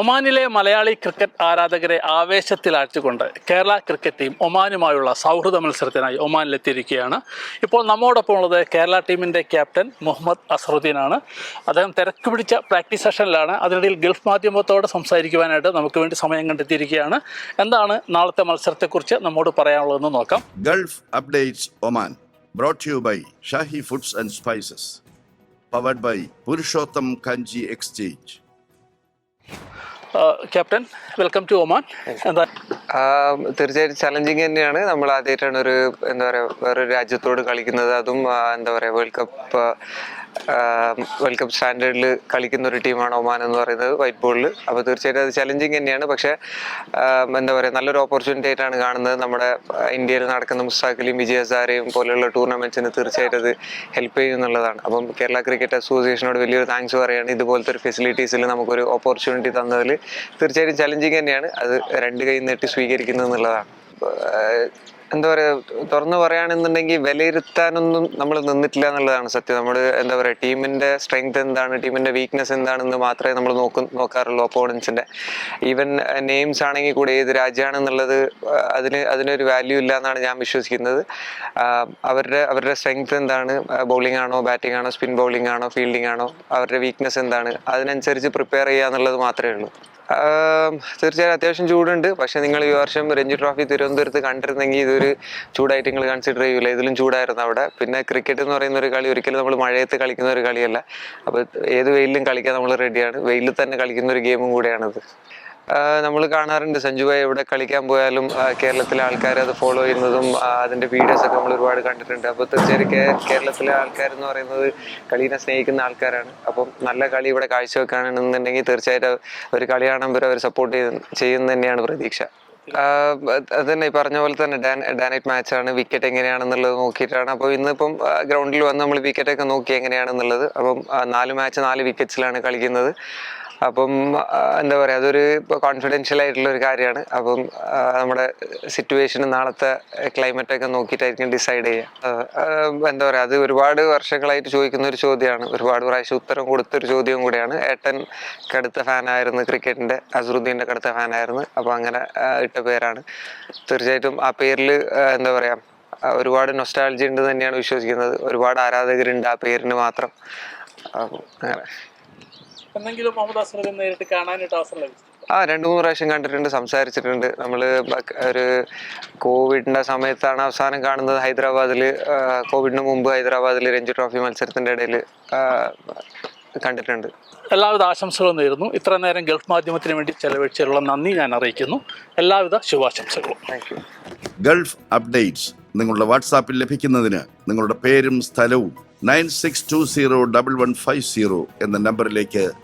ഒമാനിലെ മലയാളി ക്രിക്കറ്റ് ആരാധകരെ ആവേശത്തിലാഴ്ത്തിക്കൊണ്ട് കേരള ക്രിക്കറ്റ് ടീം ഒമാനുമായുള്ള സൗഹൃദ മത്സരത്തിനായി ഒമാനിലെത്തിയിരിക്കുകയാണ്. ഇപ്പോൾ നമ്മോടൊപ്പം ഉള്ളത് കേരള ടീമിന്റെ ക്യാപ്റ്റൻ മുഹമ്മദ് അസറുദ്ദീനാണ്. അദ്ദേഹം തിരക്ക് പിടിച്ച പ്രാക്ടീസ് സെഷനിലാണ്. അതിനിടയിൽ ഗൾഫ് മാധ്യമത്തോട് സംസാരിക്കുവാനായിട്ട് നമുക്ക് വേണ്ടി സമയം കണ്ടെത്തിയിരിക്കുകയാണ്. എന്താണ് നാളത്തെ മത്സരത്തെക്കുറിച്ച് നമ്മോട് പറയാനുള്ളതെന്ന് നോക്കാം. Gulf Updates Oman brought you by Shahi Foods and Spices powered by Purushottam Kanji Exchange. Captain welcome to Oman എന്താ ആം, തീർച്ചയായിട്ടും ചലഞ്ചിങ് തന്നെയാണ്. നമ്മൾ ആദ്യമായിട്ടാണ് ഒരു എന്താ പറയുക വേറൊരു രാജ്യത്തോട് കളിക്കുന്നത്. അതും എന്താ പറയുക വേൾഡ് കപ്പ് വേൾഡ് കപ്പ് സ്റ്റാൻഡേർഡിൽ കളിക്കുന്ന ഒരു ടീമാണ് ഒമാൻ എന്ന് പറയുന്നത് വൈറ്റ് ബോളിൽ അപ്പോൾ തീർച്ചയായിട്ടും അത് ചലഞ്ചിങ് തന്നെയാണ്. പക്ഷേ എന്താ പറയുക നല്ലൊരു ഓപ്പർച്യൂണിറ്റി ആയിട്ടാണ് കാണുന്നത്. നമ്മുടെ ഇന്ത്യയിൽ നടക്കുന്ന മുസ്താഖലിയും വിജയ ഹസാരയും പോലെയുള്ള ടൂർണമെന്റ്സിന് തീർച്ചയായിട്ടും അത് ഹെൽപ്പ് ചെയ്യും എന്നുള്ളതാണ്. അപ്പം കേരള ക്രിക്കറ്റ് അസോസിയേഷനോട് വലിയൊരു താങ്ക്സ് പറയുകയാണ് ഇതുപോലത്തെ ഒരു ഫെസിലിറ്റീസിൽ നമുക്കൊരു ഓപ്പർച്യൂണിറ്റി തന്നതിൽ തീർച്ചയായിട്ടും ചലഞ്ചിങ് തന്നെയാണ്. അത് രണ്ട് കൈ നീട്ടി സ്വീകരിക്കുന്നത് എന്നുള്ളതാണ്. എന്താ പറയുക തുറന്നു പറയുകയാണെന്നുണ്ടെങ്കിൽ വിലയിരുത്താനൊന്നും നമ്മൾ നിന്നിട്ടില്ല എന്നുള്ളതാണ് സത്യം. നമ്മൾ എന്താ പറയുക ടീമിന്റെ സ്ട്രെങ്ത് എന്താണ് ടീമിന്റെ വീക്ക്നെസ് എന്താണെന്ന് മാത്രമേ നമ്മൾ നോക്കും നോക്കാറുള്ളൂ ഒപ്പോണൻസിന്റെ ഈവൻ നെയിംസ് ആണെങ്കിൽ കൂടെ ഏത് രാജ്യമാണെന്നുള്ളത് അതിന് അതിനൊരു വാല്യൂ ഇല്ല എന്നാണ് ഞാൻ വിശ്വസിക്കുന്നത്. അവരുടെ അവരുടെ സ്ട്രെങ്ത് എന്താണ് ബൗളിംഗ് ആണോ ബാറ്റിംഗ് ആണോ സ്പിൻ ബൗളിംഗ് ആണോ ഫീൽഡിംഗ് ആണോ അവരുടെ വീക്ക്നെസ് എന്താണ് അതിനനുസരിച്ച് പ്രിപ്പയർ ചെയ്യുക എന്നുള്ളത് മാത്രമേ ഉള്ളൂ. തീർച്ചയായും അത്യാവശ്യം ചൂടുണ്ട്. പക്ഷെ നിങ്ങൾ ഈ വർഷം രഞ്ജി ട്രോഫി തിരുവനന്തപുരത്ത് കണ്ടിരുന്നെങ്കിൽ ഇതൊരു ചൂടായിട്ട് നിങ്ങൾ കൺസിഡർ ചെയ്യൂല? ഇതിലും ചൂടായിരുന്നു അവിടെ. പിന്നെ ക്രിക്കറ്റ് എന്ന് പറയുന്ന ഒരു കളി ഒരിക്കലും നമ്മൾ മഴയത്ത് കളിക്കുന്ന ഒരു കളിയല്ല. അപ്പോൾ ഏത് വെയിലും കളിക്കാൻ നമ്മൾ റെഡിയാണ് വെയിലിൽ തന്നെ കളിക്കുന്ന ഒരു ഗെയിമും കൂടെയാണിത്. നമ്മൾ കാണാറുണ്ട്. സഞ്ജു ഭായ് എവിടെ കളിക്കാൻ പോയാലും കേരളത്തിലെ ആൾക്കാർ അത് ഫോളോ ചെയ്യുന്നതും അതിന്റെ വീഡിയോസ് ഒക്കെ നമ്മൾ ഒരുപാട് കണ്ടിട്ടുണ്ട്. അപ്പോൾ തീർച്ചയായും കേ- കേരളത്തിലെ ആൾക്കാർ എന്ന് പറയുന്നത് കളീനെ സ്നേഹിക്കുന്ന ആൾക്കാരാണ്. അപ്പം നല്ല കളി ഇവിടെ കാഴ്ചവെക്കുകയാണെന്നുണ്ടെങ്കിൽ തീർച്ചയായിട്ടും ഒരു കളി കാണുമ്പോൾ അവർ സപ്പോർട്ട് ചെയ്യുന്ന തന്നെയാണ് പ്രതീക്ഷ. ആഹ് അത് അത് തന്നെ ഈ പറഞ്ഞ പോലെ തന്നെ ഡാനൈറ്റ് മാച്ചാണ്. വിക്കറ്റ് എങ്ങനെയാണെന്നുള്ളത് നോക്കിയിട്ടാണ്. അപ്പോൾ ഇന്നിപ്പം ഗ്രൗണ്ടിൽ വന്ന് നമ്മൾ വിക്കറ്റൊക്കെ നോക്കി എങ്ങനെയാണെന്നുള്ളത്. അപ്പം നാല് മാച്ച് നാല് വിക്കറ്റ്സിലാണ് കളിക്കുന്നത്. അപ്പം എന്താ പറയുക അതൊരു ഇപ്പോൾ കോൺഫിഡൻഷ്യൽ ആയിട്ടുള്ള ഒരു കാര്യമാണ്. അപ്പം നമ്മുടെ സിറ്റുവേഷനും നാളത്തെ ക്ലൈമറ്റൊക്കെ നോക്കിയിട്ടായിരിക്കും ഡിസൈഡ് ചെയ്യുക. എന്താ പറയുക അത് ഒരുപാട് വർഷങ്ങളായിട്ട് ചോദിക്കുന്ന ഒരു ചോദ്യമാണ്. ഒരുപാട് പ്രാവശ്യം ഉത്തരം കൊടുത്തൊരു ചോദ്യവും കൂടിയാണ്. ഏട്ടൻ കടുത്ത ഫാനായിരുന്നു ക്രിക്കറ്റിന്റെ അസറുദ്ദീന്റെ കടുത്ത ഫാനായിരുന്നു അപ്പോൾ അങ്ങനെ ഇട്ട പേരാണ്. തീർച്ചയായിട്ടും ആ പേരിൽ എന്താ പറയുക ഒരുപാട് നൊസ്റ്റാൾജി ഉണ്ട് തന്നെയാണ് വിശ്വസിക്കുന്നത്. ഒരുപാട് ആരാധകരുണ്ട് ആ പേരിന് മാത്രം. അങ്ങനെ. എന്തെങ്കിലും മുഹമ്മദ് നേരിട്ട് കാണാനായിട്ട് അവസരം ലഭിച്ചു ആ രണ്ടു മൂന്ന് പ്രാവശ്യം കണ്ടിട്ടുണ്ട് സംസാരിച്ചിട്ടുണ്ട്. നമ്മൾ ഒരു കോവിഡിന്റെ സമയത്താണ് അവസാനം കാണുന്നത് ഹൈദരാബാദിൽ കോവിഡിന് മുമ്പ് ഹൈദരാബാദിൽ രഞ്ജി ട്രോഫി മത്സരത്തിന്റെ ഇടയിൽ കണ്ടിട്ടുണ്ട്. എല്ലാവിധ ആശംസകളും നേരുന്നു. ഇത്ര നേരം ഗൾഫ് മാധ്യമത്തിന് വേണ്ടി ചെലവഴിച്ചുള്ള നന്ദി ഞാൻ അറിയിക്കുന്നു. എല്ലാവിധ ശുഭാശംസകളും. ഗൾഫ് അപ്ഡേറ്റ്സ് നിങ്ങളുടെ വാട്സാപ്പിൽ ലഭിക്കുന്നതിന് നിങ്ങളുടെ പേരും സ്ഥലവും nine six two zero double one five zero എന്ന നമ്പറിലേക്ക്